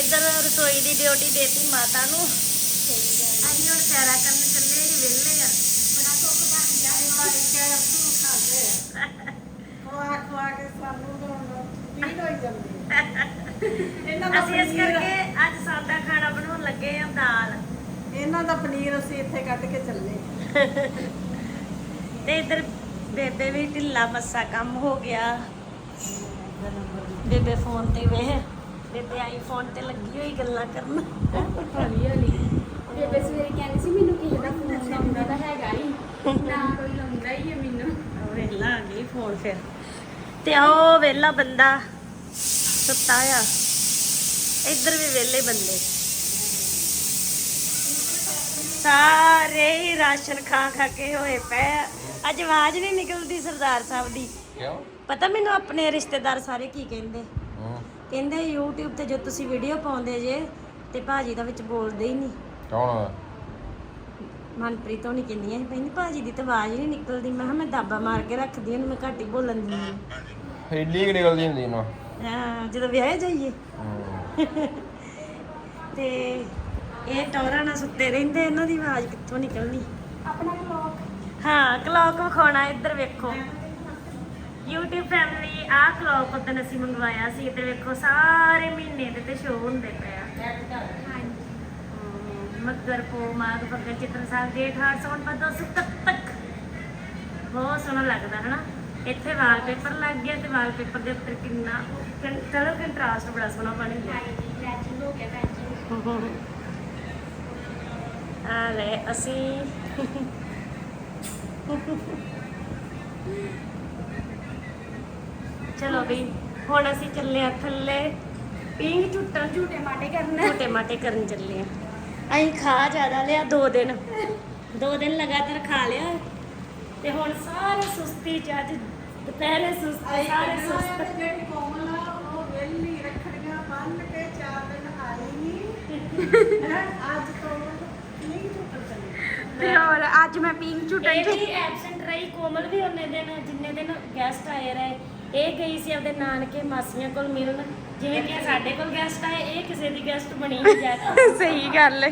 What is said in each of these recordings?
ਇੱਧਰ ਰਸੋਈ ਦੀ ਡਿਊਟੀ ਦੇਤੀ ਮਾਤਾ ਨੂੰ। ਅਸੀਂ ਹੁਣ ਸੈਰਾ ਕਰਨ ਚੱਲੇ ਜੀ ਵਿਹਲੇ ਆ। ਬੜਾ ਸੁੱਖ ਬਣ ਗਿਆ। ਖਵਾ ਖਵਾ ਕੇ ਸਾਨੂੰ ਤਾਂ ਹੁਣ ਪੀੜ ਹੋਈ ਜਾਂਦੀ ਹੈ। ਇਹਨਾਂ ਦਾ ਅਸੀਂ ਇਸ ਪਨੀਰ ਕਰਕੇ ਅੱਜ ਸਾਦਾ ਖਾਣਾ ਬਣਾਉਣ ਲੱਗੇ ਆ ਦਾਲ। ਇਹਨਾਂ ਦਾ ਪਨੀਰ ਅਸੀਂ ਇੱਥੇ ਕੱਢ ਕੇ ਚੱਲੇ ਤੇ ਇੱਧਰ ਬੇਬੇ ਵੀ ਢਿੱਲਾ ਮੱਸਾ ਕੰਮ ਹੋ ਗਿਆ। ਬੇਬੇ ਫੋਨ ਤੇ ਵੇਖ। ਬੇਬੇ ਆਈਫੋਨ ਤੇ ਲੱਗੀ ਹੋਈ ਗੱਲਾਂ ਕਰਨ। ਹੌਲੀ ਹੌਲੀ ਬੇਬੇ ਸਵੇਰੇ ਕਹਿੰਦੀ ਸੀ ਮੈਨੂੰ ਕਿਸੇ ਦਾ ਫੋਨ ਆਉਂਦਾ ਤਾਂ ਹੈਗਾ ਨਹੀਂ ਨਾ ਕੋਈ ਲਾਉਂਦਾ ਹੀ ਹੈ ਮੈਨੂੰ। ਵੇਲਾ ਆ ਗਈ ਫੋਨ ਫਿਰ। ਤੇ ਉਹ ਵੇਲਾ ਬੰਦਾ ਸੁੱਤਾ ਆ। ਇੱਧਰ ਵੀ ਵੇਲੇ ਬੰਦੇ। ਸਾਰੇ ਹੀ ਰਾਸ਼ਨ ਖਾ ਖਾ ਕੇ ਹੋਏ ਪਏ। ਅੱਜ ਆਵਾਜ਼ ਨਹੀਂ ਨਿਕਲਦੀ ਸਰਦਾਰ ਸਾਹਿਬ ਦੀ। ਕਿਉਂ? ਪਤਾ ਮੈਨੂੰ ਆਪਣੇ ਰਿਸ਼ਤੇਦਾਰ ਸਾਰੇ ਕੀ ਕਹਿੰਦੇ? ਕਹਿੰਦੇ YouTube ਤੇ ਜੋ ਤੁਸੀਂ ਵੀਡੀਓ ਪਾਉਂਦੇ ਜੇ ਤੇ ਭਾਜੀ ਦਾ ਵਿੱਚ ਬੋਲਦੇ ਹੀ ਨਹੀਂ। ਕੌਣ ਮਨਪ੍ਰੀਤ ਹੋਣੀ ਕਹਿੰਦੀਆਂ ਸੀ ਕਹਿੰਦੀ ਭਾਜੀ ਦੀ ਤਾਂ ਆਵਾਜ਼ ਹੀ ਨਹੀਂ ਨਿਕਲਦੀ। ਮੈਂ ਕਿਹਾ ਮੈਂ ਦਾਬਾ ਮਾਰ ਕੇ ਰੱਖਦੀ ਹਾਂ ਮੈਂ ਘੱਟ ਹੀ ਬੋਲਣ ਦਿੰਦੀ ਹਾਂ ਹਿੱਲੀ ਕਿ ਨਿਕਲਦੀ ਹੁੰਦੀ ਨਾ। ਹਾਂ, ਜਦੋਂ ਵਿਆਹੇ ਜਾਈਏ। ਤੇ ਇਹ ਟੌਰਾਂ ਨਾਲ ਸੁੱਤੇ ਰਹਿੰਦੇ ਇਹਨਾਂ ਦੀ ਆਵਾਜ਼ ਕਿੱਥੋਂ ਨਿਕਲਣੀ? ਆਪਣਾ ਕਲੌਕ ਹਾਂ ਕਲੌਕ ਵਿਖਾਉਣਾ ਇੱਧਰ ਵੇਖੋ। YouTube ਫੈਮਿਲੀ ਆਹ ਕਲੌਕ ਉਦੋਂ ਅਸੀਂ ਮੰਗਵਾਇਆ ਸੀ ਤੇ ਵੇਖੋ ਸਾਰੇ ਮਹੀਨੇ ਦੇ ਤੇ ਸ਼ੋਅ ਹੁੰਦੇ ਪਏ ਆ। ਹਾਂਜੀ। ਮੱਗਰ ਪੋ ਮਾਗ ਫੱਗਰ ਚਿੱਤਰ ਸਾਹਿਬ ਜੇਠ ਹਾੜ ਸੌਣ ਪਦੋ ਤੱਕ ਬਹੁਤ ਸੋਹਣਾ ਲੱਗਦਾ, ਹਨਾ? ਇੱਥੇ ਵਾਲਪੇਪਰ ਲੱਗ ਗਿਆ ਤੇ ਵਾਲਪੇਪਰ ਦੇ ਉੱਤੇ ਕਿੰਨਾ ਕਲਰ ਕੰਟਰਾਸਟ ਬੜਾ ਸੋਹਣਾ ਬਣ ਗਿਆ। ਮੈਚਿੰਗ ਹੋ ਗਿਆ ਮੈਚਿੰਗ ਆ ਲੈ, ਅਸੀਂ ਚਲੋ ਵੀ ਹੁਣ ਅਸੀਂ ਚੱਲੇ ਆ ਥੱਲੇ। ਪਿੰਗ ਝੁੱਟਣ ਝੂਟੇ ਮਾਟੇ ਕਰਨਾ। ਛੋਟੇ ਮਾਟੇ ਕਰਨ ਚੱਲੇ ਆ ਅਸੀਂ ਖਾ ਜ਼ਿਆਦਾ ਲਿਆ ਦੋ ਦਿਨ। ਦੋ ਦਿਨ ਲਗਾਤਾਰ ਖਾ ਲਿਆ। ਤੇ ਹੁਣ ਸਾਰੇ ਸੁਸਤੀ ਚ ਅੱਜ ਦੁਪਹਿਰੇ ਸੁਸਤ ਸਾਰੇ ਸੁਸਤ। ਜਿਹੜੀ ਕੋਮਲ ਆ ਉਹ ਵੇਲੀ ਰੱਖੜੀਆਂ ਬੰਨ ਕੇ ਚਾਰ ਦਿਨ ਆਈ ਨਹੀਂ ਹੈਂ? ਅੱਜ ਤੋਂ ਨਹੀਂ ਚੁੱਕ ਚੱਲੀ ਤੇ ਹੋਰ ਅੱਜ ਮੈਂ ਪਿੰਕ ਝੂਟਣ ਇਹ ਵੀ ਐਬਸੈਂਟ ਰਹੀ ਕੋਮਲ ਵੀ ਉਹਨੇ ਦਿਨ ਜਿੰਨੇ ਦਿਨ ਗੈਸਟ ਆਏ ਰਹੇ। ਇਹ ਗਈ ਸੀ ਆਪਦੇ ਨਾਨਕੇ ਮਾਸੀਆਂ ਕੋਲ ਮਿਲਣ। ਜਿਵੇਂ ਕਿ ਸਾਡੇ ਕੋਲ ਗੈਸਟ ਆਏ ਇਹ ਕਿਸੇ ਦੀ ਗੈਸਟ ਬਣੀ ਨਹੀਂ ਜਾ ਸਹੀ ਗੱਲ ਹੈ।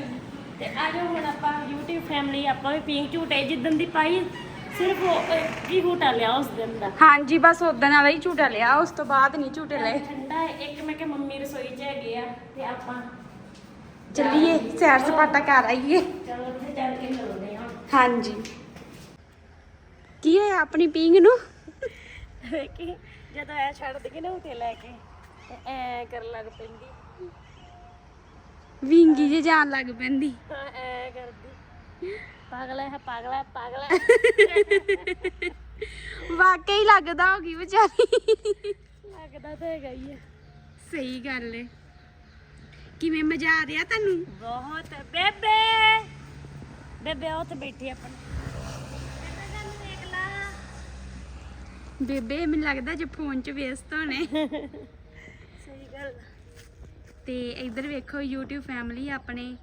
ਤੇ ਆਜੋ ਹੁਣ ਆਪਾਂ YouTube ਫੈਮਿਲੀ ਆਪਾਂ ਵੀ ਪਿੰਕ ਝੂਟੇ ਜਿੱਦਣ ਦੀ ਪਾਈ ਸਿਰਫ ਉਹ ਹੀ ਝੂਟਾ ਲਿਆ ਉਸ ਦਿਨ ਦਾ? ਹਾਂਜੀ ਬਸ ਉਦੋਂ ਵਾਲਾ ਹੀ ਝੂਟਾ ਲਿਆ ਉਸ ਤੋਂ ਬਾਅਦ ਨਹੀਂ ਝੂਟੇ ਲਏ। ਠੰਡਾ ਹੈ। ਇੱਕ ਮੈਂ ਕਿ ਮੰਮੀ ਰਸੋਈ 'ਚ ਹੈਗੇ ਆ ਤੇ ਆਪਾਂ ਚੱਲੀਏ ਸੈਰ ਸਪਾਟਾ ਕਰ ਆਈਏ। ਚਲੋ ਉੱਥੇ ਚੱਲ ਕੇ ਮਿਲਦੇ ਹਾਂ। ਹਾਂਜੀ। ਕੀ ਹੋਇਆ ਆਪਣੀ ਪਿੰਗ ਨੂੰ? ਕਿ ਜਦੋਂ ਐ ਛੱਡ ਦੇ ਨਾ ਉਤੇ ਲੈ ਕੇ ਤੇ ਐ ਕਰਨ ਲੱਗ ਪੈਂਦੀ। ਵਿੰਗੀ ਜੇ ਜਾਣ ਲੱਗ ਪੈਂਦੀ। ਹਾਂ ਐ ਕਰਦੀ। ਪਾਗਲ ਹੈ ਪਾਗਲ ਪਾਗਲ ਵਾਕਈ ਲੱਗਦਾ ਹੋਗੀ ਵਿਚਾਰੀ। ਲੱਗਦਾ ਤਾਂ ਹੈਗਾ ਹੀ ਹੈ। ਸਹੀ ਗੱਲ ਏ। ਕਿਵੇਂ ਮਜ਼ਾ ਆ ਰਿਹਾ ਤੁਹਾਨੂੰ? ਬਹੁਤ। ਬੇਬੇ! ਬੇਬੇ ਤੇ ਬੈਠੀ ਆਪਣ। ਬੇਬੇ ਮੈਨੂੰ ਲੱਗਦਾ ਜੇ ਫੋਨ 'ਚ ਵਿਅਸਤ ਹੋਣੇ। ਸਹੀ ਗੱਲ। ਤੇ ਇੱਧਰ ਵੇਖੋ YouTube ਫੈਮਿਲੀ ਆਪਣੇ।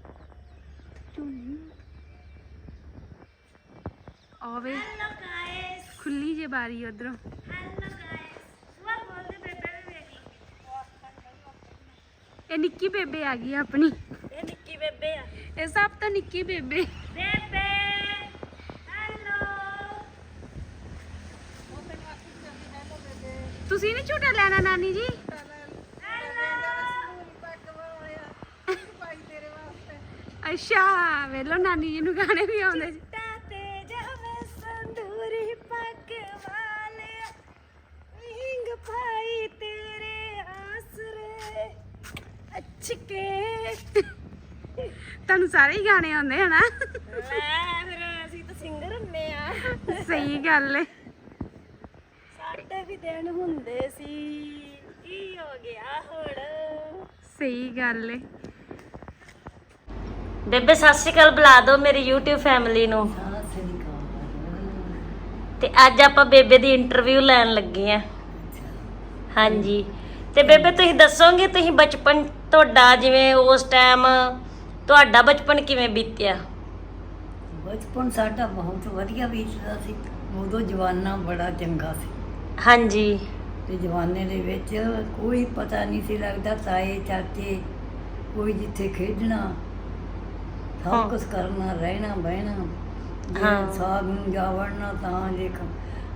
ਆਵੇ ਹੈਲੋ ਗਾਇਸ ਖੁੱਲੀ ਜੇ ਬਾਰੀ ਉਧਰੋਂ। ਹੈਲੋ ਗਾਇਸ ਸਵਾਰ ਬੋਲਦੇ ਬੇਬੇ ਵੀ ਵੇਖ ਲਓ ਇਹ ਨਿੱਕੀ ਬੇਬੇ ਆ ਗਈ ਆਪਣੀ। ਇਹ ਨਿੱਕੀ ਬੇਬੇ ਆ। ਇਹ ਸਭ ਤੋਂ ਨਿੱਕੀ ਬੇਬੇ। ਬੇਬੇ ਹੈਲੋ ਤੁਸੀਂ ਨਹੀਂ ਝੂਟਾ ਲੈਣਾ ਨਾਨੀ ਜੀ? ਅੱਛਾ ਵੇਲੋ ਨਾਨੀ ਜੀ ਨੂੰ ਗਾਣੇ ਵੀ ਆਉਂਦੇ ਸੀ ਤੁਹਾਨੂੰ ਸਾਰੇ ਹੀ ਗਾਣੇ ਆਉਂਦੇ ਹਨਾ ਲੈ ਫਿਰ ਅਸੀਂ ਤਾਂ ਸਿੰਗਰ ਹੁੰਨੇ ਆ। ਸਹੀ ਗੱਲ ਵੀ ਦਿਨ ਹੁੰਦੇ ਸੀ। ਕੀ ਹੋ ਗਿਆ ਹੁਣ? ਸਹੀ ਗੱਲ ਏ। ਬੇਬੇ ਸਤਿ ਸ਼੍ਰੀ ਅਕਾਲ ਬੁਲਾ ਦਿਓ ਮੇਰੀ YouTube ਫੈਮਿਲੀ ਨੂੰ। ਤੇ ਅੱਜ ਆਪਾਂ ਬੇਬੇ ਦੀ ਇੰਟਰਵਿਊ ਲੈਣ ਲੱਗੇ ਆ। ਹਾਂਜੀ। ਤੇ ਬੇਬੇ ਤੁਸੀਂ ਦੱਸੋਗੇ ਤੁਸੀਂ ਬਚਪਨ ਤੁਹਾਡਾ ਜਿਵੇਂ ਉਸ ਟਾਈਮ ਤੁਹਾਡਾ ਬਚਪਨ ਕਿਵੇਂ ਬੀਤਿਆ? ਬਚਪਨ ਸਾਡਾ ਬਹੁਤ ਵਧੀਆ ਬੀਤਦਾ ਸੀ। ਉਦੋਂ ਜਵਾਨਾ ਬੜਾ ਚੰਗਾ ਸੀ। ਹਾਂਜੀ। ਤੇ ਜਵਾਨੇ ਦੇ ਵਿੱਚ ਕੋਈ ਪਤਾ ਨਹੀਂ ਸੀ ਲੱਗਦਾ ਤਾਏ ਚਾਚੇ ਕੋਈ ਜਿੱਥੇ ਖੇਡਣਾ। ਸਭ ਕੁਝ ਕਰਨਾ ਰਹਿਣਾ ਬਹਿਣਾ ਜੇ ਹਾਂ। ਸਾਗ ਨੂੰ ਜਾ ਵੜਨਾ ਤਾਂ ਦੇਖ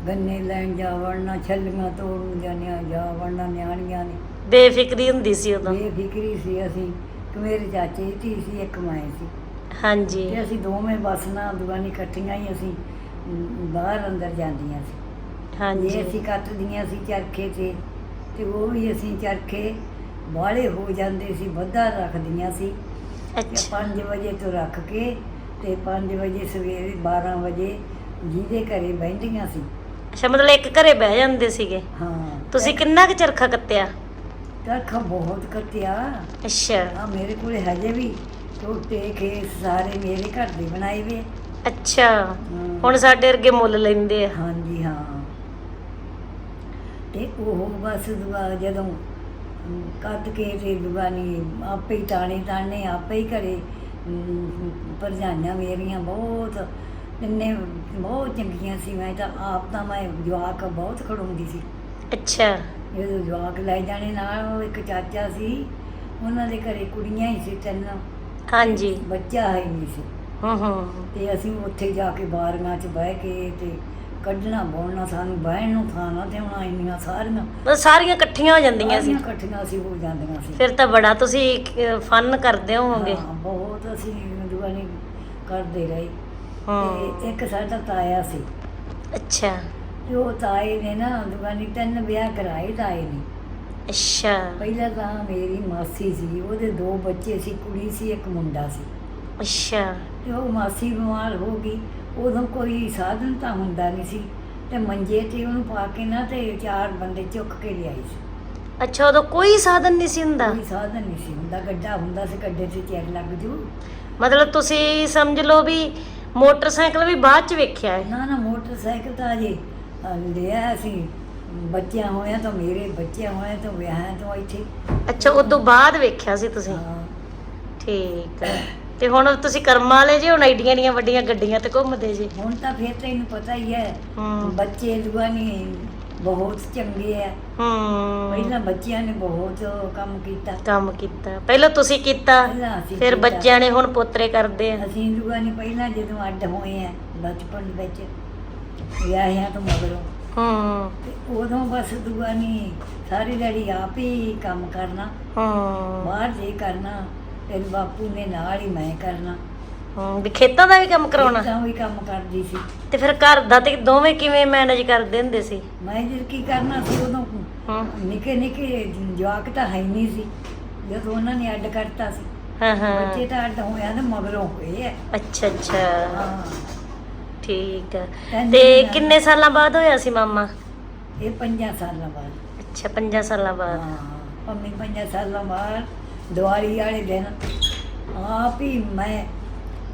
ਗੰਨੇ ਲੈਣ ਜਾ ਵੜਨਾ ਛੱਲੀਆਂ ਤੋੜਨ ਜਾਣਿਆ ਜਾ ਵੜਨਾ ਨਿਆਣੀਆਂ ਨੇ। ਬੇਫਿਕਰੀ ਹੁੰਦੀ ਸੀ ਉਦੋਂ। ਬੇਫਿਕਰੀ ਸੀ ਅਸੀਂ ਕਿ ਮੇਰੇ ਚਾਚੇ ਦੀ ਧੀ ਸੀ ਇੱਕ ਮੈਂ ਸੀ। ਹਾਂਜੀ। ਤੇ ਅਸੀਂ ਦੋਵੇਂ ਬਸ ਨਾ ਦੁਆਨੀ ਇਕੱਠੀਆਂ ਹੀ ਅਸੀਂ ਬਾਹਰ ਅੰਦਰ ਜਾਂਦੀਆਂ ਸੀ। ਜੇ ਹਾਂਜੀ ਅਸੀਂ ਕੱਟਦੀਆਂ ਸੀ ਚਰਖੇ ਤੇ ਤੇ ਉਹ ਵੀ ਅਸੀਂ ਚਰਖੇ ਬਾਹਲੇ ਹੋ ਜਾਂਦੇ ਸੀ ਵੱਧਾ ਰੱਖਦੀਆਂ ਸੀ। ਤੇ ਅੱਛਾ। 5 ਵਜੇ ਤੋਂ ਰੱਖ ਕੇ ਤੇ 5 ਵਜੇ ਸਵੇਰੇ 12 ਵਜੇ ਜਿਹਦੇ ਘਰੇ ਬਹਿੰਦੀਆਂ ਸੀ। ਅੱਛਾ ਮਤਲਬ ਇੱਕ ਘਰੇ ਬਹਿ ਜਾਂਦੇ ਸੀਗੇ? ਹਾਂ। ਤੁਸੀਂ ਕਿੰਨਾ ਕੁ ਚਰਖਾ ਕੱਤਿਆ? ਚਰਖਾ ਬਹੁਤ ਕੱਟਿਆ ਅੱਛਾ। ਆ ਮੇਰੇ ਕੋਲੇ ਹਜੇ ਵੀ ਟੋਟੇ ਖੇਸ ਸਾਰੇ ਮੇਰੇ ਘਰ ਦੇ ਬਣਾਏ ਵੇ। ਅੱਛਾ। ਹੁਣ ਸਾਡੇ ਵਰਗੇ ਮੁੱਲ ਲੈਂਦੇ ਆ। ਹਾਂਜੀ। ਤੇ ਉਹ ਬਸ ਦੁਆ ਜਦੋਂ ਕੱਟ ਕੇ ਤੇ ਦੁਆਨੀ ਆਪੇ ਹੀ ਤਾਣੇ ਤਾਣੇ ਆਪੇ ਹੀ ਘਰੇ ਅਮ, ਭਰਜਾਈਆਂ ਮੇਰੀਆਂ ਬਹੁਤ ਇੰਨੇ ਬਹੁਤ ਚੰਗੀਆਂ ਸੀ ਮੈਂ ਤਾਂ ਆਪ ਤਾਂ ਮੈਂ ਜਵਾਕ ਬਹੁਤ ਖੜਾਉਂਦੀ ਸੀ। ਅੱਛਾ। ਜਦੋਂ ਜਵਾਕ ਲੈ ਜਾਣੇ ਨਾਲ ਉਹ ਇੱਕ ਚਾਚਾ ਸੀ ਉਹਨਾਂ ਦੇ ਘਰੇ ਕੁੜੀਆਂ ਹੀ ਸੀ ਤਿੰਨ ਹਾਂਜੀ। ਬੱਚਾ ਹੈ ਨਹੀਂ ਸੀ। ਹੂੰ ਹੂੰ ਤੇ ਅਸੀਂ ਉੱਥੇ ਜਾ ਕੇ ਬਾਰੀਆਂ 'ਚ ਬਹਿ ਕੇ ਤੇ ਕੱਢਣਾ ਬੋਲਣਾ ਸਾਨੂੰ ਬਹਿਣ ਨੂੰ ਥਾਂ ਨਾ ਹੁਣ ਇੰਨੀਆਂ ਸਾਰੀਆਂ। ਮਤਲਬ ਸਾਰੀਆਂ ਇਕੱਠੀਆਂ ਹੋ ਜਾਂਦੀਆਂ ਸੀ। ਸਾਰੀਆਂ ਇਕੱਠੀਆਂ ਸੀ ਹੋ ਜਾਂਦੀਆਂ ਸੀ। ਫਿਰ ਤਾਂ ਬੜਾ ਤੁਸੀਂ ਫਨ ਕਰਦੇ ਹੋਵੋਗੇ। ਹਾਂ, ਬਹੁਤ ਅਸੀਂ ਦੁਆਨੀ ਕਰਦੇ ਰਹੇ। ਹਾਂ। ਤੇ ਇੱਕ ਸਾਡਾ ਤਾਇਆ ਸੀ। ਅੱਛਾ। ਤੇ ਉਹ ਤਾਏ ਨੇ ਨਾ ਦੁਆਨੀ ਤਿੰਨ ਵਿਆਹ ਕਰਾਏ ਤਾਏ ਨੇ। ਅੱਛਾ। ਪਹਿਲਾਂ ਤਾਂ ਮੇਰੀ ਮਾਸੀ ਸੀ ਉਹਦੇ ਦੋ ਬੱਚੇ ਸੀ ਕੁੜੀ ਸੀ ਇੱਕ ਮੁੰਡਾ ਸੀ। ਅੱਛਾ। ਤੇ ਉਹ ਮਾਸੀ ਬਿਮਾਰ ਹੋ ਗਈ। ਉਦੋਂ ਕੋਈ ਸਾਧਨ ਤਾਂ ਹੁੰਦਾ ਨਹੀਂ ਸੀ ਤੇ ਮੰਜੇ ਤੇ ਉਹਨੂੰ ਪਾ ਕੇ ਨਾ ਤੇ ਚਾਰ ਬੰਦੇ ਚੁੱਕ ਕੇ ਲਿਆਈ ਸੀ। ਅੱਛਾ ਉਦੋਂ ਕੋਈ ਸਾਧਨ ਨਹੀਂ ਸੀ ਹੁੰਦਾ? ਕੋਈ ਸਾਧਨ ਨਹੀਂ ਸੀ ਹੁੰਦਾ ਗੱਡਾ ਹੁੰਦਾ ਸੀ ਗੱਡੇ ਤੇ ਚੈਰ ਲੱਗ ਜੂ। ਮਤਲਬ ਤੁਸੀਂ ਸਮਝ ਲਓ ਵੀ ਮੋਟਰਸਾਈਕਲ ਵੀ ਬਾਅਦ ਚ ਵੇਖਿਆ ਹੈ? ਨਾ ਨਾ ਮੋਟਰਸਾਈਕਲ ਤਾਂ ਅਜੇ ਅ, ਲਿਆ ਸੀ। ਬੱਚਿਆਂ ਹੋਇਆ ਤਾਂ ਮੇਰੇ ਬੱਚਿਆਂ ਹੋਇਆ ਤਾਂ ਵਿਆਹਾਂ ਤੋਂ ਇੱਥੇ। ਅੱਛਾ ਉਦੋਂ ਬਾਅਦ ਵੇਖਿਆ ਸੀ ਤੁਸੀਂ? ਹਾਂ। ਠੀਕ ਹੈ। ਤੇ ਹੁਣ ਤੁਸੀਂ ਕਰਮਾਂ ਵਾਲੇ ਜੇ ਹੁਣ ਐਡੀਆਂ ਦੀਆਂ ਵੱਡੀਆਂ ਗੱਡੀਆਂ ਤੇ ਘੁੰਮਦੇ ਜੇ। ਹੁਣ ਤਾਂ ਫਿਰ ਤੈਨੂੰ ਪਤਾ ਹੀ ਹੈ ਹੂੰ। ਬੱਚੇ ਦੁਆਨੀ ਬਹੁਤ ਚੰਗੇ ਆ। ਹੂੰ। ਪਹਿਲਾਂ ਬੱਚਿਆਂ ਨੇ ਬਹੁਤ ਕੰਮ ਕੀਤਾ। ਕੰਮ ਕੀਤਾ। ਪਹਿਲਾਂ ਤੁਸੀਂ ਕੀਤਾ ਪਹਿਲਾਂ ਅਸੀਂ ਫਿਰ ਕੀਤਾ। ਬੱਚਿਆਂ ਨੇ ਹੁਣ ਪੋਤਰੇ ਕਰਦੇ ਆ। ਅਸੀਂ ਦੁਆਨੀ ਪਹਿਲਾਂ ਜਦੋਂ ਅੱਡ ਹੋਏ ਆ ਬਚਪਨ ਵਿੱਚ ਵਿਆਹਿਆਂ ਤੋਂ ਮਗਰੋਂ। ਹੂੰ। ਤੇ ਉਦੋਂ ਬਸ ਦੁਆਨੀ ਸਾਰੀ ਦਿਹਾੜੀ ਆਪ ਹੀ ਕੰਮ ਕਰਨਾ ਹੂੰ। ਬਾਹਰ ਜੇ ਕਰਨਾ। ਫਿਰ ਬਾਪੂ ਨੇ ਨਾਲ ਹੀ ਮੈਂ ਕਰਨਾ। ਹੂੰ ਵੀ ਖੇਤਾਂ ਦਾ ਵੀ ਕੰਮ ਕਰਾਉਣਾ। ਤਾਂ ਵੀ ਕੰਮ ਕਰਦੀ ਸੀ। ਤੇ ਫਿਰ ਘਰ ਦਾ ਤੇ ਦੋਵੇਂ ਕਿਵੇਂ ਮੈਨੇਜ ਕਰਦੇ ਹੁੰਦੇ ਸੀ? ਮੈਂ ਜਦ ਕੀ ਕਰਨਾ ਸੀ ਉਦੋਂ? ਹੂੰ ਨਿੱਕੇ ਨਿੱਕੇ ਜਵਾਕ ਤਾਂ ਹੈ ਹੀ ਨਹੀਂ ਸੀ। ਜਦੋਂ ਉਹਨਾਂ ਨੇ ਅੱਡ ਕਰਤਾ ਸੀ। ਹਾਂ ਹਾਂ। ਬੱਚੇ ਤਾਂ ਅੱਡ ਹੋਇਆ ਤੇ ਮਗਰੋਂ ਹੋਏ ਆ। ਅੱਛਾ ਅੱਛਾ। ਹਾਂ। ਠੀਕ ਤਿੰਨ ਤੇ ਕਿੰਨੇ ਸਾਲਾਂ ਬਾਅਦ ਹੋਇਆ ਸੀ ਮਾਮਾ? ਇਹ ਪੰਜਾਂ ਸਾਲਾਂ ਬਾਅਦ। ਅੱਛਾ 5 ਸਾਲਾਂ ਬਾਅਦ। ਹਾਂ ਪੰਮੀ ਪੰਜਾਂ ਸਾਲਾਂ ਬਾਅਦ। ਦੀਵਾਲੀ ਵਾਲੇ ਦਿਨ ਆਪ ਹੀ ਮੈਂ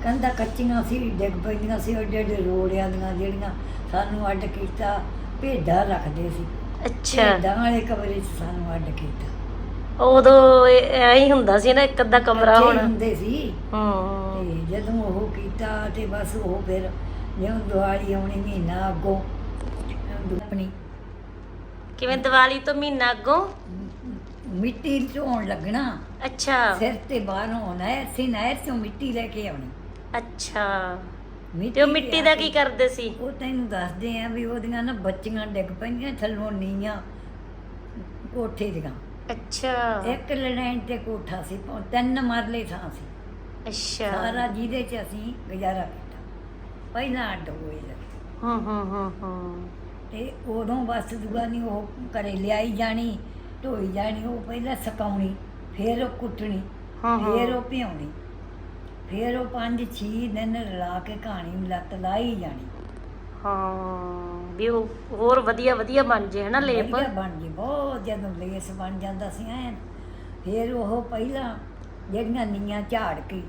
ਕੰਧਾਂ ਕੱਚੀਆਂ ਸੀ ਡਿੱਗ ਪੈਂਦੀਆਂ ਸੀ ਏਡੇ ਏਡੇ ਰੋੜਿਆਂ ਦੀਆਂ ਜਿਹੜੀਆਂ ਸਾਨੂੰ ਅੱਡ ਕੀਤਾ ਭੇਡਾਂ ਰੱਖਦੇ ਸੀ। ਅੱਛਾ। ਭੇਡਾਂ ਵਾਲੇ ਕਮਰੇ 'ਚ ਸਾਨੂੰ ਅੱਡ ਕੀਤਾ। ਉਦੋਂ ਐਂ ਹੀ ਹੁੰਦਾ ਸੀ ਨਾ ਇੱਕ ਅੱਧਾ ਕਮਰਾ ਕੱਚੇ ਹੋਣਾ। ਹੁੰਦੇ ਸੀ। ਹੂੰ। ਤੇ ਜਦੋਂ ਉਹ ਕੀਤਾ ਤੇ ਬਸ ਉਹ ਫਿਰ ਜਿਉਂ ਦੀਵਾਲੀ ਆਉਣੀ ਮਹੀਨਾ ਅੱਗੋਂ ਆਪਣੀ ਕਿਵੇਂ ਦੀਵਾਲੀ ਤੋਂ ਮਹੀਨਾ ਅੱਗੋਂ? ਮਿੱਟੀ ਝੋਣ ਲੱਗਣਾ। ਅੱਛਾ। ਸਿਰ ਤੇ ਬਾਹਰੋਂ ਆਉਣਾ ਹੈ ਅਸੀਂ ਨਹਿਰ ਚੋਂ ਮਿੱਟੀ ਲੈ ਕੇ ਆਉਣੀ। ਅੱਛਾ। ਤੇ ਉਹ ਮਿੱਟੀ ਦਾ ਕੀ ਕਰਦੇ ਸੀ? ਉਹ ਤੈਨੂੰ ਦੱਸਦੇ ਆ ਵੀ ਉਹਦੀਆਂ ਨਾ ਬੱਚੀਆਂ ਡਿੱਗ ਪਈਆਂ ਥੱਲੋਂ ਨੀਆਂ ਕੋਠੇ ਦੀਆਂ। ਅੱਛਾ। ਇੱਕ ਲੈਣ ਤੇ ਕੋਠਾ ਸੀ ਤਿੰਨ ਮਰਲੇ ਥਾਂ ਸੀ। ਅੱਛਾ। ਸਾਰਾ ਜਿਹਦੇ 'ਚ ਅਸੀਂ ਗੁਜ਼ਾਰਾ ਕੀਤਾ। ਪਹਿਲਾਂ ਅੱਡ ਹੋਏ ਜਾ ਹੂੰ ਹੂੰ ਹੂੰ ਹੂੰ। ਤੇ ਉਦੋਂ ਬਸ ਦੂਆ ਨਹੀਂ ਉਹ ਘਰੇ ਲਿਆਈ ਜਾਣੀ ਢੋਈ ਜਾਣੀ ਉਹ ਪਹਿਲਾਂ ਸਕਾਉਣੀ। ਫਿਰ ਉਹ ਕੁੱਟਣੀ ਹਾਂ, ਹਾਂ। ਫਿਰ ਉਹ ਭਿਉਣੀ ਫਿਰ ਉਹ ਪੰਜ ਛੇ ਦਿਨ ਰਲਾ ਕੇ ਕਹਾਣੀ ਨੂੰ ਲੱਤ ਲਾਈ ਜਾਣੀ। ਹਾਂ ਵੀ ਉਹ ਹੋਰ ਵਧੀਆ ਵਧੀਆ ਬਣ ਜੇ ਹਨਾ ਲੇਪ? ਵਧੀਆ ਬਣ ਗਈ ਬਹੁਤ ਜਦੋਂ ਲੇਸ ਬਣ ਜਾਂਦਾ ਸੀ ਐਨ। ਫਿਰ ਉਹ ਪਹਿਲਾਂ ਜਿਹੜੀਆਂ ਨੀਆਂ ਝਾੜ ਕੇ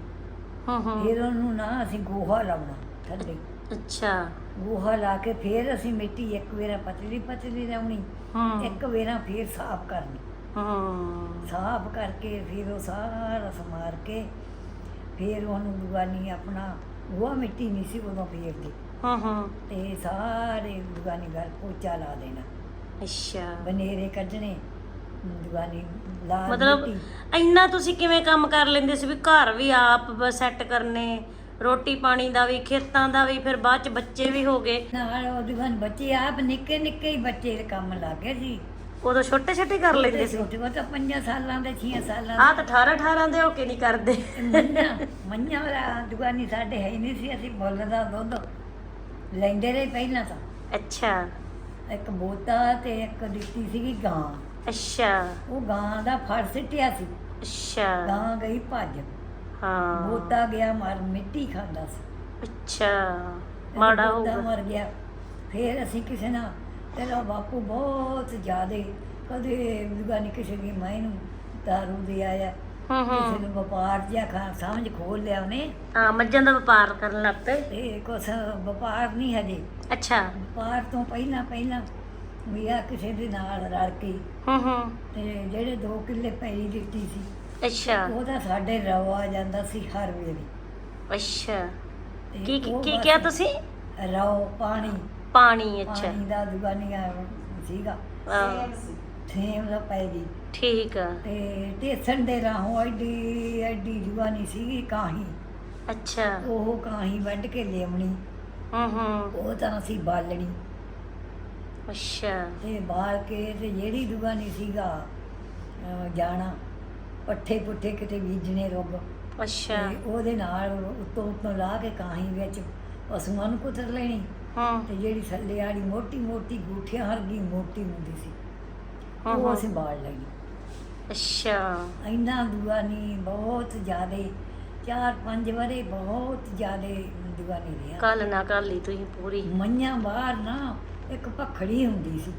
ਹੂੰ ਹੂੰ। ਫਿਰ ਉਹਨੂੰ ਨਾ ਅਸੀਂ ਗੋਹਾ ਲਾਉਣਾ ਥੱਲੇ। ਅੱਛਾ। ਗੋਹਾ ਲਾ ਕੇ ਫਿਰ ਅਸੀਂ ਮਿੱਟੀ ਇੱਕ ਵੇਰਾ ਪਤਲੀ ਪਤਲੀ ਲਾਉਣੀ। ਹੂੰ। ਇੱਕ ਵੇਰਾ ਫਿਰ ਸਾਫ਼ ਕਰਨੀ। ਹੂੰ। ਸਾਫ਼ ਕਰਕੇ ਫਿਰ ਉਹ ਸਾਰਾ ਸਮਾਰ ਕੇ ਫਿਰ ਉਹਨੂੰ ਦੁਗਾਨੀ ਆਪਣਾ ਗੋਹਾ ਮਿੱਟੀ ਨਹੀਂ ਸੀ ਉਦੋਂ ਫੇਰਦੀ। ਹੂੰ ਹੂੰ। ਤੇ ਸਾਰੇ ਦੁਗਾਨੀ ਘਰ ਪੋਚਾ ਲਾ ਦੇਣਾ। ਅੱਛਾ। ਬਨੇਰੇ ਕੱਢਣੇ ਦੀਵਾਨੀ ਲਾਲ ਮਤਲਬ। ਇੰਨਾ ਤੁਸੀਂ ਕਿਵੇਂ ਕੰਮ ਕਰ ਲੈਂਦੇ ਸੀ ਵੀ ਘਰ ਵੀ ਆਪ ਸੈੱਟ ਕਰਨੇ ਰੋਟੀ ਪਾਣੀ ਦਾ ਵੀ ਖੇਤਾਂ ਦਾ ਵੀ ਫਿਰ ਬਾਅਦ ਚ ਬੱਚੇ ਵੀ ਹੋ ਗਏ? ਨਾਲ ਉਹ ਦੀਵਾਨ ਬੱਚੇ ਆਪ ਨਿੱਕੇ ਨਿੱਕੇ ਹੀ ਬੱਚੇ ਕੰਮ ਲੱਗ ਗਏ ਸੀ। ਉਦੋਂ ਛੋਟੇ ਛੋਟੇ ਕਰ ਲੈਂਦੇ ਸੀ। ਛੋਟੇ ਉਹ ਤਾਂ 5 ਸਾਲਾਂ ਦੇ 6 ਸਾਲਾਂ ਆਹ ਤਾਂ 18 18 ਦੇ ਹੋ ਕੇ ਨਹੀਂ ਕਰਦੇ। ਮੰਨਿਆ ਵਾਲਾ ਦੁਕਾਨੀ ਸਾਡੇ ਹੈ ਹੀ ਨਹੀਂ ਸੀ ਅਸੀਂ ਮੁੱਲ ਦਾ ਦੁੱਧ ਲੈਂਦੇ ਰਹੇ ਪਹਿਲਾਂ ਤਾਂ। ਅੱਛਾ। ਇੱਕ ਬੋਤਾ ਤੇ ਇੱਕ ਦਿੱਤੀ ਸੀਗੀ ਗਾਂ। ਅੱਛਾ। ਉਹ ਗਾਂ ਦਾ ਫੜ ਸਿੱਟਿਆ ਸੀ। ਅੱਛਾ। ਗਾਂ ਗਈ ਭੱਜ। ਹਾਂ। ਬੋਤਾ ਗਿਆ ਮਰ ਮਿੱਟੀ ਖਾਂਦਾ ਸੀ। ਅੱਛਾ। ਮਾੜਾ ਬੋਤਾ ਹੋਊਗਾ। ਮਰ ਗਿਆ। ਫਿਰ ਅਸੀਂ ਕਿਸੇ ਨਾਲ ਤੇਰਾ ਬਾਪੂ ਬਹੁਤ ਜ਼ਿਆਦੇ ਕਦੇ ਦੁਕਾਨੀ ਕਿਸੇ ਦੀ ਮਾਈ ਨੂੰ ਦਾਰੂ ਦੇ ਆਇਆ ਹੂੰ ਕਿਸੇ ਹੂੰ ਨੂੰ ਵਪਾਰ ਜਿਹਾ ਖਾ ਸਮਝ ਖੋਲ ਲਿਆ ਉਹਨੇ। ਹਾਂ ਮੱਝਾਂ ਦਾ ਵਪਾਰ ਕਰਨ ਲੱਗ ਪਏ। ਤੇ ਕੁਛ ਵਪਾਰ ਨਹੀਂ ਹਜੇ। ਅੱਛਾ। ਵਪਾਰ ਤੋਂ ਪਹਿਲਾਂ ਪਹਿਲਾਂ ਵੀ ਆ ਕਿਸੇ ਦੇ ਨਾਲ ਰਲ ਕੇ ਹੂੰ ਹੂੰ। ਤੇ ਜਿਹੜੇ 2 ਕਿੱਲੇ ਪੈਲੀ ਦਿੱਤੀ ਸੀ ਅੱਛਾ। ਉਹਦਾ ਸਾਡੇ ਰਵਾ ਜਾਂਦਾ ਸੀ ਹਰ ਵੇਲੇ। ਅੱਛਾ। ਕੀ ਕੀ ਕਿਹਾ ਤੁਸੀਂ? ਰਓ ਪਾਣੀ। ਪਾਣੀ ਅੱਛਾ ਪਾਣੀ ਦਾ ਦੁਕਾਨੀਆਂ ਸੀਗਾ। ਹਾਂ, ਥੇਮ ਦਾ ਪੈ ਗਈ। ਠੀਕ ਆ। ਤੇ ਟੇਸਣ ਦੇ ਰਾਹੋਂ ਐਡੀ ਐਡੀ ਜੁਆਨੀ ਸੀਗੀ ਕਾਹੀ। ਅੱਛਾ। ਉਹ ਕਾਹੀ ਵੱਢ ਕੇ ਲਿਆਉਣੀ। ਹੂੰ ਹੂੰ। ਉਹ ਤਾਂ ਅਸੀਂ ਬਾਲਣੀ। ਅੱਛਾ। ਤੇ ਬਾਲ ਕੇ ਤੇ ਜਿਹੜੀ ਦੁਕਾਨੀ ਸੀਗਾ ਅਹ ਜਾਣਾ ਪੱਠੇ ਪੁੱਠੇ ਕਿਤੇ ਬੀਜਣੇ ਰੁੱਗ। ਅੱਛਾ। ਤੇ ਉਹਦੇ ਨਾਲ ਉੱਤੋਂ ਉੱਤੋਂ ਲਾ ਕੇ ਕਾਹੀ ਵਿੱਚ ਪਸ਼ੂਆਂ ਨੂੰ ਕੁਤਰ ਲੈਣੀ। ਹੂੰ। ਤੇ ਜਿਹੜੀ ਥੱਲੇ ਵਾਲੀ ਮੋਟੀ ਮੋਟੀ ਗੂਠਿਆਂ ਵਰਗੀ ਮੋਟੀ ਹੁੰਦੀ ਸੀ ਹਾਂ, ਉਹ। ਅਸੀਂ ਬਾਲ ਲੈਣੀ ਅੱਛਾ। ਇੰਨਾ ਦੁਆਨੀ ਬਹੁਤ ਜ਼ਿਆਦੇ ਚਾਰ ਪੰਜ ਵਰੇ ਬਹੁਤ ਜ਼ਿਆਦੇ ਦੁਆਨੀ ਰਿਹਾ। ਕੱਲ ਨਾ ਕਰ ਲਈ ਤੁਸੀਂ ਪੂਰੀ। ਮੰਨਿਆਂ ਬਾਹਰ ਨਾ ਇੱਕ ਭਖੜੀ ਹੁੰਦੀ ਸੀ।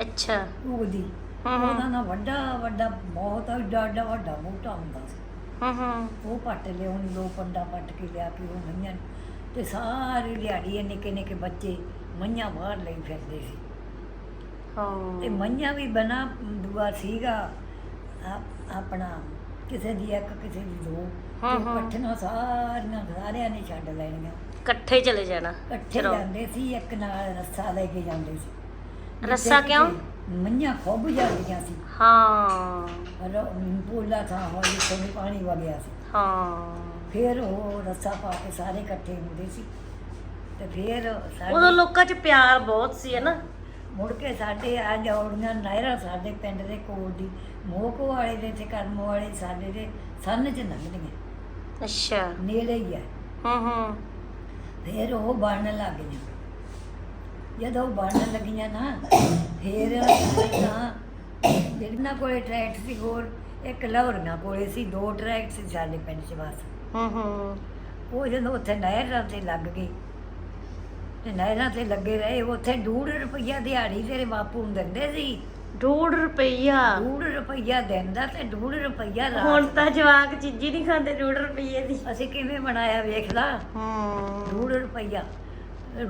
ਅੱਛਾ। ਉਹਦੀ। ਉਹਦਾ ਨਾ ਵੱਡਾ ਵੱਡਾ ਬਹੁਤ ਏਡਾ ਏਡਾ ਵੱਡਾ ਮੋਟਾ ਹੁੰਦਾ ਸੀ। ਹੂੰ ਹੂੰ। ਉਹ ਪੱਟ ਲਿਆਉਣ ਦੋ ਪੰਡਾ ਪੱਟ ਕੇ ਲਿਆ ਕੇ ਉਹ ਮੰਨਿਆਂ ਤੇ ਸਾਰੇ ਦਿਹਾੜੀ ਇਹ ਨਿੱਕੇ ਨਿੱਕੇ ਬੱਚੇ ਮੰਨਿਆਂ ਬਾਹਰ ਲਈ ਫਿਰਦੇ ਸੀ। ਤੇ ਹਾਂ ਮੰਨਿਆਂ ਵੀ ਬਣਾ ਦੁਆ ਸੀਗਾ ਆ- ਆਪਣਾ ਕਿਸੇ ਦੀ ਇੱਕ ਕਿਸੇ ਦੀ ਦੋ। ਹਾਂ, ਤੇ ਹਾਂ। ਇਕੱਠੀਆਂ ਸਾਰੀਆਂ ਸਾਰਿਆਂ ਨੇ ਛੱਡ ਲੈਣੀਆਂ। ਇਕੱਠੇ ਚਲੇ ਜਾਣਾ। ਇਕੱਠੇ ਚਲੋ। ਜਾਂਦੇ ਸੀ ਇੱਕ ਨਾਲ ਰੱਸਾ ਲੈ ਕੇ ਜਾਂਦੇ ਸੀ। ਰੱਸਾ ਕਿਉਂ? ਮੰਨਿਆਂ ਖੁੱਭ ਜਾਂਦੀਆਂ ਸੀ। ਹਾਂ। ਰ- ਪੋਲਾ ਥਾਂ ਹੋਇਆ ਜਿੱਥੇ ਪਾਣੀ ਵਗਿਆ ਸੀ। ਹਾਂ। ਫਿਰ ਉਹ ਰੱਸਾ ਪਾ ਕੇ ਸਾਰੇ ਇਕੱਠੇ ਹੁੰਦੇ ਸੀ। ਤੇ ਫਿਰ ਉਦੋਂ ਸਾਡੇ ਲੋਕਾਂ 'ਚ ਪਿਆਰ ਬਹੁਤ ਸੀ ਹੈ ਨਾ? ਮੁੜ ਕੇ ਸਾਡੇ ਆ ਜੌੜੀਆਂ ਨਹਿਰਾਂ ਸਾਡੇ ਪਿੰਡ ਦੇ ਕੋਲ ਦੀ ਮੋਕ ਵਾਲੇ ਦੇ ਤੇ ਕਰਮ ਵਾਲੇ ਸਾਡੇ ਦੇ ਸੰਨ ਚ ਲੰਘਦੀਆਂ। ਅੱਛਾ। ਨੇੜੇ ਹੀ ਆ। ਹੂੰ ਹੂੰ। ਫਿਰ ਉਹ ਬਣਨ ਲੱਗ ਗਈਆਂ। ਜਦੋਂ ਬਣਨ ਲੱਗੀਆਂ ਨਾ ਫਿਰ ਤਾਂ ਜਿਹੜੀਆਂ ਕੋਲੇ ਟਰੈਕਟ ਸੀ ਹੋਰ ਇੱਕ ਲਹੌਰੀਆਂ ਕੋਲੇ ਸੀ ਦੋ ਟਰੈਕਟ ਸੀ ਸਾਡੇ ਪਿੰਡ ਚ ਬਸ। ਹੂੰ ਹੂੰ। ਉਹ ਜਦੋਂ ਉੱਥੇ ਨਹਿਰਾਂ ਤੇ ਲੱਗ ਗਏ ਤੇ ਨਹਿਰਾਂ ਤੇ ਲੱਗੇ ਰਹੇ ਉੱਥੇ ਡੂਢ ਰੁਪਈਆ ਦਿਹਾੜੀ ਤੇਰੇ ਬਾਪੂ ਨੂੰ ਦਿੰਦੇ ਸੀ। ਡੂਢ ਰੁਪਈਆ? ਡੂਢ ਰੁਪਈਆ ਦਿੰਦਾ ਤੇ ਡੂਢ ਰੁਪਈਆ ਰਾਤ ਹੁਣ। ਤਾਂ ਜਵਾਕ ਚੀਜ਼ੀ ਨਹੀਂ ਖਾਂਦੇ ਡੂਢ ਰੁਪਈਏ ਦੀ। ਅਸੀਂ ਕਿਵੇਂ ਬਣਾਇਆ ਵੇਖ ਲਾ। ਹੂੰ। ਡੂਢ ਰੁਪਈਆ।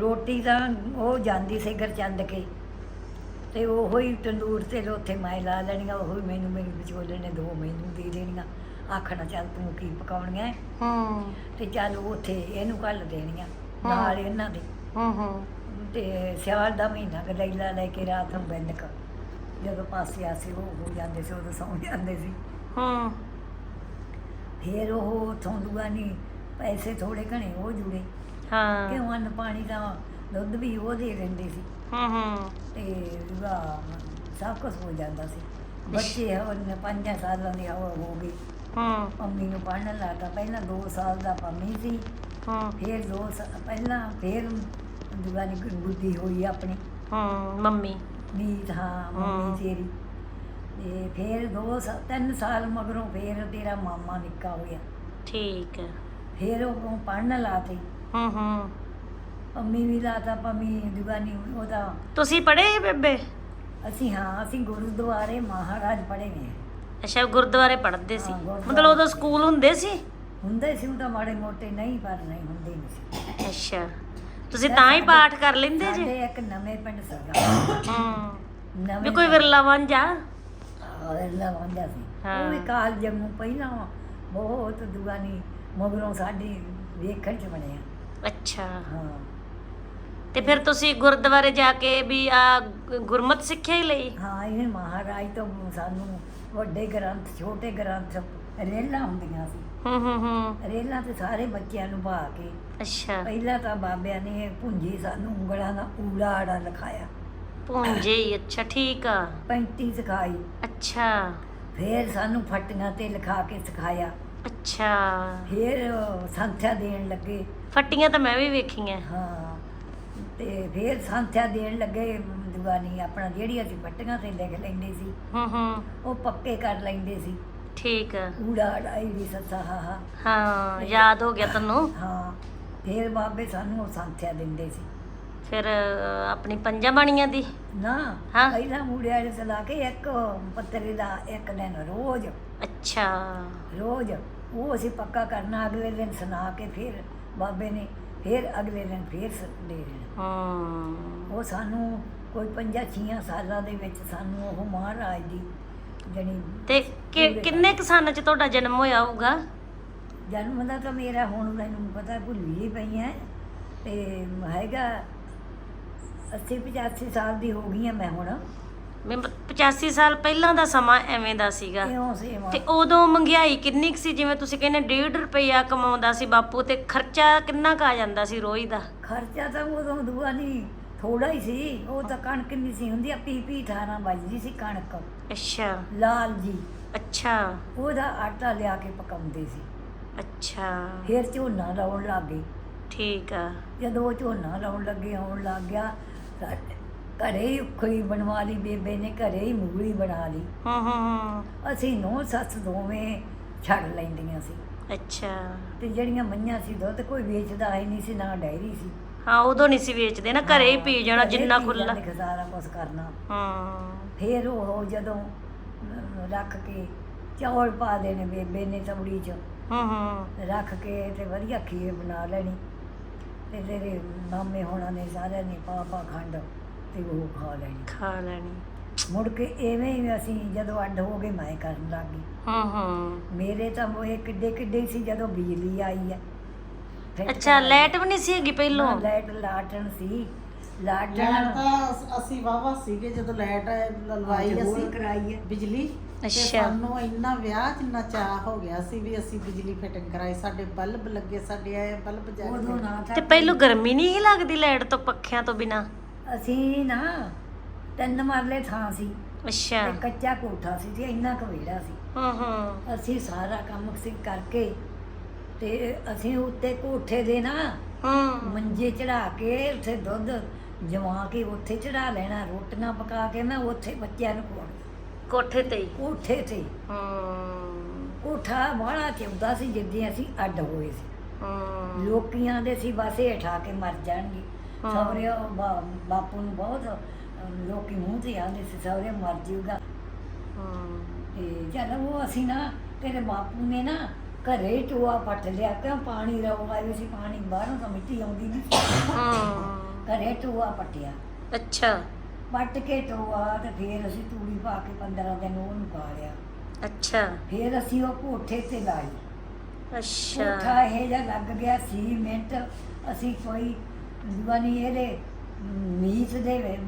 ਰੋਟੀ ਤਾਂ ਉਹ ਜਾਂਦੀ ਸੀ ਗਰਚੰਦ ਕੇ। ਤੇ ਉਹੋ ਹੀ ਤੰਦੂਰ ਤੇ ਉੱਥੇ ਮੈਂ ਲਾ ਲੈਣੀਆਂ ਉਹੋ ਹੀ ਮੈਨੂੰ ਮੈਨੂੰ ਵਿਚੋਲੇ ਨੇ ਦੋ ਮੈਨੂੰ ਦੇ ਦੇਣੀਆਂ। ਆਖਣਾ ਚੱਲ ਤੂੰ ਕੀ ਪਕਾਉਣੀਆਂ ਹੈ? ਹੂੰ। ਤੇ ਚੱਲ ਉੱਥੇ ਇਹਨੂੰ ਘੱਲ ਦੇਣੀਆਂ ਹਾਂ। ਨਾਲ ਇਹਨਾਂ ਦੇ। ਹੂੰ ਹੂੰ। ਤੇ ਸਿਆਲ ਦਾ ਮਹੀਨਾ ਗਦੈਲਾ ਲੈ ਕੇ ਰਾਤ ਨੂੰ ਬਿੰਦਕ ਜਦੋਂ ਪਾਸੇ ਆਸੇ ਉਹ ਹੋ ਜਾਂਦੇ ਸੀ ਉਦੋਂ ਸੌਂ ਜਾਂਦੇ ਸੀ। ਹੂੰ। ਫਿਰ ਉਹ ਉੱਥੋਂ ਦੁਆਨੀ ਪੈਸੇ ਥੋੜੇ ਘਣੇ ਉਹ ਜੁੜੇ। ਹਾਂ। ਕਿਉਂ ਅੰਨ ਪਾਣੀ ਦਾ ਦੁੱਧ ਵੀ ਉਹ ਦੇ ਦਿੰਦੇ ਸੀ। ਹੂੰ ਹੂੰ। ਤੇ ਉਹਦਾ ਸਭ ਕੁਝ ਹੋ ਜਾਂਦਾ ਸੀ। ਬੱਚੇ ਹੁਣ ਪੰਜਾਂ ਸਾਲਾਂ ਦੀ ਹਵਾ ਹੋ ਗਈ। ਹੂੰ। ਮੰਮੀ ਨੂੰ ਪੜ੍ਹਨ ਲਾਤਾ ਪਹਿਲਾਂ 2 ਸਾਲ ਦਾ ਪੰਮੀ ਸੀ। ਹੂੰ। ਫਿਰ 2 ਪਹਿਲਾਂ ਫਿਰ ਦੁਆਨੀ ਗੁੱਡੀ ਹੋਈ ਆਪਣੀ। ਹੂੰ ਮੰਮੀ। ਨੀਤ ਹਾਂ ਹਾਂ। ਮੰਮੀ ਤੇਰੀ। ਤੇ ਫਿਰ ਦੋ ਸਾ- ਤਿੰਨ ਸਾਲ ਮਗਰੋਂ ਫਿਰ ਤੇਰਾ ਮਾਮਾ ਨਿੱਕਾ ਹੋਇਆ। ਠੀਕ ਹੈ। ਫਿਰ ਉਹ ਪੜਨ ਲਾਤੇ ਹੂੰ ਹੂੰ। ਪੰਮੀ ਵੀ ਲਾਤਾ ਪੰਮੀ ਦੁਗਾਨੀ ਉਹਦਾ। ਤੁਸੀਂ ਪੜ੍ਹੇ ਬੇਬੇ? ਅਸੀਂ ਹਾਂ ਅਸੀਂ ਗੁਰਦੁਆਰੇ ਮਹਾਰਾਜ ਪੜ੍ਹੇ ਨੇ। ਅੱਛਾ ਗੁਰਦੁਆਰੇ ਪੜ੍ਹਦੇ ਸੀ। ਹਾਂ, ਗੁਰਦੁਆਰੇ। ਮਤਲਬ ਉਦੋਂ ਸਕੂਲ ਹੁੰਦੇ ਸੀ? ਹੁੰਦੇ ਸੀ ਉਹ ਤਾਂ ਮਾੜੇ ਮੋਟੇ ਨਹੀਂ ਪਰ ਨਹੀਂ ਹੁੰਦੇ ਨਹੀਂ ਸੀ। ਅੱਛਾ। ਤੁਸੀਂ ਤਾਂ ਹੀ ਪਾਠ ਕਰ ਲੈਂਦੇ ਜੀ। ਸਾਡੇ ਇੱਕ ਨਵੇਂ ਪਿੰਡ ਸੀਗਾ। ਹੂੰ। ਨਵੇਂ ਕੋਈ ਵਿਰਲਾ ਬਣ ਜਾ ਵਿਰਲਾ ਹੁੰਦਾ ਸੀ। ਹਾਂ। ਉਹ ਵੀ ਕਾਲ ਜੰਮੂ ਪਹਿਲਾਂ ਬਹੁਤ ਦੁਗਾਨੀ ਮਗਰੋਂ ਸਾਡੀ ਵੇਖਣ ਚ ਬਣਿਆ। ਅੱਛਾ। ਹਾਂ। ਤੇ ਫਿਰ ਤੁਸੀਂ ਗੁਰਦੁਆਰੇ ਜਾ ਕੇ ਵੀ ਆ ਗੁਰਮਤ ਸਿੱਖਿਆ ਹੀ ਲਈ? ਹਾਂ ਇਹ ਮਹਾਰਾਜ ਤੋਂ ਸਾਨੂੰ ਵੱਡੇ ਗ੍ਰੰਥ ਛੋਟੇ ਗ੍ਰੰਥ ਰੇਲਾਂ ਹੁੰਦੀਆਂ ਸੀ। ਹੂੰ ਹੂੰ ਹੂੰ। ਰੇਲਾਂ ਤੇ ਸਾਰੇ ਬੱਚਿਆਂ ਨੂੰ ਬਹਾ ਕੇ। ਅੱਛਾ। ਪਹਿਲਾਂ ਤਾਂ ਬਾਬਿਆਂ ਨੇ ਪੁੰਜੀ ਸਾਨੂੰ ਉਂਗਲਾਂ ਦਾ ਊੜਾ ਆੜਾ ਲਿਖਾਇਆ। ਪੁੰਜੇ ਹੀ ਅੱਛਾ ਠੀਕ ਆ। 35 ਸਿਖਾਈ। ਅੱਛਾ। ਫੇਰ ਸਾਨੂੰ ਫੱਟੀਆਂ ਤੇ ਲਿਖਾ ਕੇ ਸਿਖਾਇਆ। ਅੱਛਾ। ਫੇਰ ਸੰਥਿਆ ਦੇਣ ਲੱਗੇ। ਫੱਟੀਆਂ ਤਾਂ ਮੈਂ ਵੀ ਵੇਖੀਆਂ। ਹਾਂ। ਤੇ ਫੇਰ ਸੰਥਿਆ ਦੇਣ ਲੱਗੇ ਦੀਵਾਨੀ ਆਪਣਾ ਜਿਹੜੀ ਅਸੀਂ ਫੱਟੀਆਂ ਤੇ ਲਿਖ ਲੈਂਦੇ ਸੀ ਹੂੰ ਹੂੰ। ਉਹ ਪੱਕੇ ਕਰ ਲੈਂਦੇ ਸੀ। ਠੀਕ। ਆ ਊੜਾ ਆੜਾ ਵੀ ਸੱਸਾ ਹਾ ਹਾ। ਹਾਂ ਯਾਦ ਹੋ ਗਿਆ ਤੈਨੂੰ? ਹਾਂ ਫੇਰ ਬਾਬੇ ਸਾਨੂੰ ਉਹ ਸੰਥਿਆ ਦਿੰਦੇ ਸੀ। ਫਿਰ ਅਹ, ਆਪਣੀ ਪੰਜਾਂ ਬਾਣੀਆਂ ਦੀ? ਨਾ ਹਾਂ। ਪਹਿਲਾਂ ਮੂੜਿਆਂ ਦੇ ਚਲਾ ਕੇ ਇੱਕ ਪੱਤਰੇ ਦਾ ਇੱਕ ਦਿਨ ਰੋਜ਼। ਅੱਛਾ। ਰੋਜ਼ ਉਹ ਅਸੀਂ ਪੱਕਾ ਕਰਨਾ ਅਗਲੇ ਦਿਨ ਸੁਣਾ ਕੇ ਫਿਰ ਬਾਬੇ ਨੇ ਫਿਰ ਅਗਲੇ ਦਿਨ ਫਿਰ ਸ- ਦੇ ਦੇਣਾ। ਹੂੰ। ਉਹ ਸਾਨੂੰ ਕੋਈ ਪੰਜਾਂ ਛੀਆਂ ਸਾਲਾਂ ਦੇ ਵਿੱਚ ਸਾਨੂੰ ਉਹ ਮਹਾਰਾਜ ਦੀ ਜਣੀ ਤੇ ਕਿ- ਕਿੰਨੇ ਕੁ ਸਾਲਾਂ ਚ ਤੁਹਾਡਾ ਜਨਮ ਹੋਇਆ ਹੋਊਗਾ? ਜਨਮ ਦਾ ਤਾਂ ਮੇਰਾ ਹੁਣ ਮੈਨੂੰ ਪਤਾ ਭੁੱਲ ਹੀ ਪਈ ਹੈ। ਤੇ ਹੈਗਾ 80 85 ਸਾਲ ਦੀ ਹੋ ਗਈ ਹਾਂ ਮੈਂ ਹੁਣ। ਮੈਂ 85 ਸਾਲ ਪਹਿਲਾਂ ਦਾ ਸਮਾਂ ਐਵੇਂ ਦਾ ਸੀਗਾ। ਇਉਂ ਸੇਵਾ ਤੇ ਉਦੋਂ ਮਹਿੰਗਾਈ ਕਿੰਨੀ ਕੁ ਸੀ? ਜਿਵੇਂ ਤੁਸੀਂ ਕਹਿੰਦੇ 1.5 ਰੁਪਈਆ ਕਮਾਉਂਦਾ ਸੀ ਬਾਪੂ ਤੇ ਖਰਚਾ ਕਿੰਨਾ ਕੁ ਆ ਜਾਂਦਾ ਸੀ ਰੋਜ਼ ਦਾ? ਖਰਚਾ ਤਾਂ ਉਦੋਂ ਦੂਆ ਨਹੀਂ ਥੋੜਾ ਹੀ ਸੀ। ਉਹ ਤਾਂ ਕਣਕ ਨਹੀਂ ਸੀ ਹੁੰਦੀ ਆ ਪੀ ਪੀ 18 ਵੱਜਦੀ ਸੀ ਕਣਕ। ਅੱਛਾ। ਲਾਲ ਜੀ। ਅੱਛਾ। ਉਹਦਾ ਆਟਾ ਲਿਆ ਕੇ ਪਕਾਉਂਦੇ ਸੀ। ਅੱਛਾ। ਫਿਰ ਝੋਨਾ ਲਾਉਣ ਲੱਗੇ ਠੀਕ ਆ। ਜਦੋਂ ਉਹ ਝੋਨਾ ਲਾਉਣ ਲੱਗੇ ਆਉਣ ਲੱਗ ਗਿਆ ਘਰੇ ਹੀ ਉਖੜੀ ਬਣਵਾ ਲਈ ਬੇਬੇ ਨੇ ਘਰੇ ਹੀ ਮੂਲੀ ਬਣਾ ਲਈ। ਹੂੰ ਹੂੰ ਹੂੰ। ਅਸੀਂ ਨੌ ਸੱਸ ਦੋਵੇਂ ਛੱਡ ਲੈਂਦੀਆਂ ਸੀ। ਅੱਛਾ। ਤੇ ਜਿਹੜੀਆਂ ਮਈਆਂ ਸੀ ਦੁੱਧ ਕੋਈ ਵੇਚਦਾ ਹੀ ਨਹੀਂ ਸੀ ਨਾ ਡੈਰੀ ਸੀ। ਹਾਂ ਉਦੋਂ ਨਹੀਂ ਸੀ ਵੇਚਦੇ ਨਾ ਘਰੇ ਹੀ ਪੀ ਜਾਣਾ ਜਿੰਨਾ ਖੁੱਲਾ ਸਾਰਾ ਕੁਝ ਕਰਨਾ। ਹਾਂ। ਫਿਰ ਉਹ ਜਦੋਂ ਅਮ, ਰੱਖ ਕੇ ਚੌਲ ਪਾ ਦੇਣੇ ਬੇਬੇ ਨੇ ਤਵੜੀ 'ਚ। ਹੂੰ ਹੂੰ। ਰੱਖ ਕੇ ਤੇ ਵਧੀਆ ਖੀਰ ਬਣਾ ਲੈਣੀ। ਤੇ ਤੇਰੇ ਮਾਮੇ ਹੋਣਾ ਨੇ ਸਾਰਿਆਂ ਨੇ ਪਾ ਪਾ ਖੰਡ। ਤੇ ਉਹ ਖਾ ਲੈਣੀ। ਖਾ ਲੈਣੀ। ਮੁੜ ਕੇ ਐਵੇਂ ਹੀ ਅਸੀਂ ਜਦੋਂ ਅੱਡ ਹੋ ਗਏ ਮੈਂ ਕਰਨ ਲੱਗ ਗਈ। ਹੂੰ ਹੂੰ। ਮੇਰੇ ਤਾਂ ਉਹ ਕਿੱਡੇ ਕਿੱਡੇ ਸੀ ਜਦੋਂ ਬਿਜਲੀ ਆਈ ਫਿਰ ਅੱਛਾ ਲਾਈਟ ਵੀ ਨਹੀਂ ਸੀ ਹੈਗੀ ਪਹਿਲੋਂ? ਲਾਈਟ ਲਾਟਣ ਸੀ। ਲੈਟ ਲਾਟਣ ਤਾਂ ਅਸ- ਅਸੀਂ ਵਾਵਾ ਸੀਗੇ ਜਦੋਂ ਲੈਟ ਲਲਵਾਈ ਅਸੀਂ ਕਰਾਈ ਹੈ ਬਿਜਲੀ। ਤੇ ਅੱਛਾ। ਸਾਨੂੰ ਇੰਨਾ ਵਿਆਹ ਜਿੰਨਾ ਚਾਹ ਹੋ ਗਿਆ ਸੀ ਵੀ ਅਸੀਂ ਬਿਜਲੀ ਫਿਟਿੰਗ ਕਰਾਈ। ਸਾਡੇ ਬਲਬ ਲੱਗੇ ਸਾਡੇ ਆਏ ਬਲਬ ਜਗ ਉਦੋਂ ਗਏ। ਨਾ ਤਾਂ ਤੇ ਪਹਿਲੋਂ ਗਰਮੀ ਨਹੀਂ ਸੀ ਲੱਗਦੀ ਲਾਈਟ ਤੋਂ ਪੱਖਿਆਂ ਤੋਂ ਬਿਨਾ? ਅਸੀਂ ਨਾ ਤਿੰਨ ਮਰਲੇ ਥਾਂ ਸੀ ਅੱਛਾ। ਤੇ ਕੱਚਾ ਕੋਠਾ ਸੀ ਤੇ ਇੰਨਾ ਕੁ ਵਿਹੜਾ ਸੀ। ਹੂੰ ਹੂੰ। ਅਸੀਂ ਸਾਰਾ ਕੰਮ ਸੀ ਕਰਕੇ ਤੇ ਅਸੀਂ ਉੱਤੇ ਕੋਠੇ ਦੇ ਨਾ ਹੂੰ। ਮੰਜੇ ਚੜਾ ਕੇ ਉੱਥੇ ਦੁੱਧ ਜਮਾ ਕੇ ਉੱਥੇ ਚੜਾ ਲੈਣਾ ਰੋਟੀਆਂ ਪਕਾ ਕੇ ਮੈਂ ਉੱਥੇ ਬੱਚਿਆਂ ਨੂੰ ਖਵਾਉਣੀ। ਕੋਠੇ ਤੇ ਹੀ? ਕੋਠੇ ਤੇ ਹੂੰ। ਕੋਠਾ ਬਾਹਲਾ ਚੁੱਦਾ ਸੀ ਜਿੱਦੇ ਅਸੀਂ ਅੱਡ ਹੋਏ ਸੀ। ਹੂੰ। ਲੋਕੀਆਂ ਦੇ ਸੀ ਬਸ ਇਹ ਠਾ ਕੇ ਮਰ ਜਾਣਗੇ। ਸਹੁਰੇ ਬਾਪੂ ਨੂੰ ਬਹੁਤ ਲੋਕੀ ਮੂੰਹ ਤੇ ਆਂਦੇ ਸੀ ਸਹੁਰੇ ਮਰ ਜਾਊਗਾ। ਹੂੰ। ਤੇ ਉਹ ਅਸੀਂ ਨਾ ਤੇਰੇ ਬਾਪੂ ਨੇ ਨਾ ਘਰੇ ਟੋਆ ਪੱਟ ਲਿਆ ਕਿਉਂ ਪਾਣੀ ਰੋ ਆਇਆ ਸੀ ਪਾਣੀ ਬਾਹਰੋਂ ਤਾਂ ਮਿੱਟੀ ਆਉਂਦੀ ਨਹੀਂ। ਹੂੰ। ਘਰੇ ਟੋਆ ਪੱਟਿਆ। ਅੱਛਾ। ਪੱਟ ਕੇ ਟੋਆ ਤੇ ਫਿਰ ਅਸੀਂ ਤੂੜੀ ਪਾ ਕੇ 15 ਦਿਨ ਉਹਨੂੰ ਪਾਲਿਆ ਅੱਛਾ। ਫਿਰ ਅਸੀਂ ਉਹ ਕੋਠੇ ਤੇ ਲਾਈ। ਅੱਛਾ। ਕੋਠਾ ਇਹ ਜਿਹਾ ਲੱਗ ਗਿਆ ਸੀ ਮਿੰਟ ਅਸੀਂ ਕੋਈ ਦੀਵਾਨੀ ਇਹਦੇ ਮੀਤ ਦੇ ਵੇ-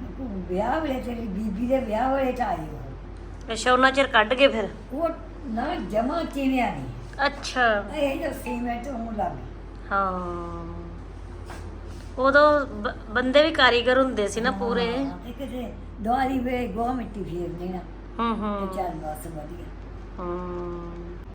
ਵਿਆਹ ਵੇਲੇ ਤੇਰੀ ਬੀਬੀ ਦੇ ਵਿਆਹ ਵੇਲੇ ਚ ਆਈ ਉਹ। ਅੱਛਾ ਉਹਨਾਂ ਚਿਰ ਕੱਢ ਗਏ ਫਿਰ? ਉਹ ਨਾ ਜਮਾ ਚਿਵਿਆ ਨਹੀਂ। ਅੱਛਾ। ਇਹ ਜੋ ਸੀਮੈਂਟ ਉਹ ਲੱਗ ਗਈ। ਹਾਂ। ਉਦੋਂ ਬ- ਬੰਦੇ ਵੀ ਕਾਰੀਗਰ ਹੁੰਦੇ ਸੀ ਨਾ ਪੂਰੇ। ਹਾਂ, ਤੇ ਕਿਤੇ ਦੁਆਰੀ ਵੇ ਗੋ ਮਿੱਟੀ ਫੇਰ ਦੇਣਾ ਹੂੰ ਤੇ ਹੂੰ ਚੱਲ ਬਸ ਵਧੀਆ। ਹੂੰ।